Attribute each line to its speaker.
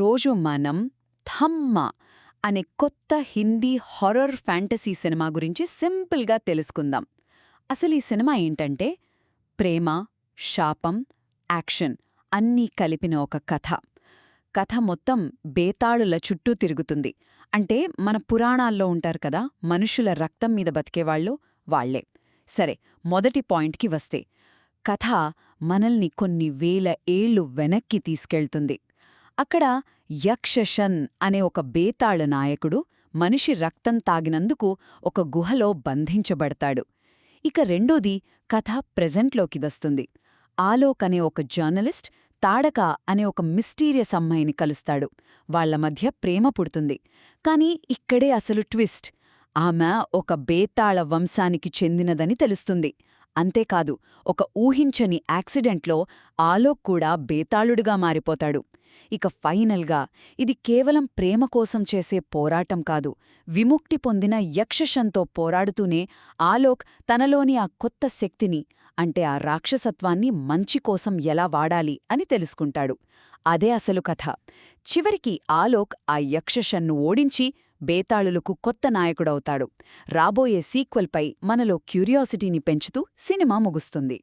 Speaker 1: ఈరోజు మనం థమ్మ అనే కొత్త హిందీ హారర్ ఫ్యాంటసీ సినిమా గురించి సింపుల్గా తెలుసుకుందాం. అసలు ఈ సినిమా ఏంటంటే ప్రేమ శాపం యాక్షన్ అన్నీ కలిపిన ఒక కథ. కథ మొత్తం బేతాళుల చుట్టూ తిరుగుతుంది. అంటే మన పురాణాల్లో ఉంటారు కదా మనుషుల రక్తం మీద బతికేవాళ్ళు వాళ్ళే సరే మొదటి పాయింట్కి వస్తే కథ మనల్ని కొన్ని వేల ఏళ్ళు వెనక్కి తీసుకెళ్తుంది. అక్కడ యక్షషన్ అనే ఒక బేతాళ నాయకుడు మనిషి రక్తం తాగినందుకు ఒక గుహలో బంధించబడతాడు. ఇక రెండోది కథ ప్రెజెంట్లోకి వస్తుంది. ఆలోక్ అనే ఒక జర్నలిస్ట్ తాడక అనే ఒక మిస్టీరియస్ అమ్మాయిని కలుస్తాడు. వాళ్ళ మధ్య ప్రేమ పుడుతుంది. కాని ఇక్కడే అసలు ట్విస్ట్. ఆమె ఒక బేతాళ వంశానికి చెందినదని తెలుస్తుంది. అంతేకాదు ఒక ఊహించని యాక్సిడెంట్లో ఆలోక్ కూడా బేతాళుడుగా మారిపోతాడు. ఇక ఫైనల్గా ఇది కేవలం ప్రేమ కోసం చేసే పోరాటం కాదు. విముక్తి పొందిన యక్షషంతో పోరాడుతూనే ఆలోక్ తనలోని ఆ కొత్త శక్తిని అంటే ఆ రాక్షసత్వాన్ని మంచి కోసం ఎలా వాడాలి అని తెలుసుకుంటాడు. అదే అసలు కథ. చివరికి ఆలోక్ ఆ యక్షషన్ను ఓడించి బేతాళులకు కొత్త నాయకుడవుతాడు. రాబోయే సీక్వెల్పై మనలో క్యూరియాసిటీని పెంచుతూ సినిమా ముగుస్తుంది.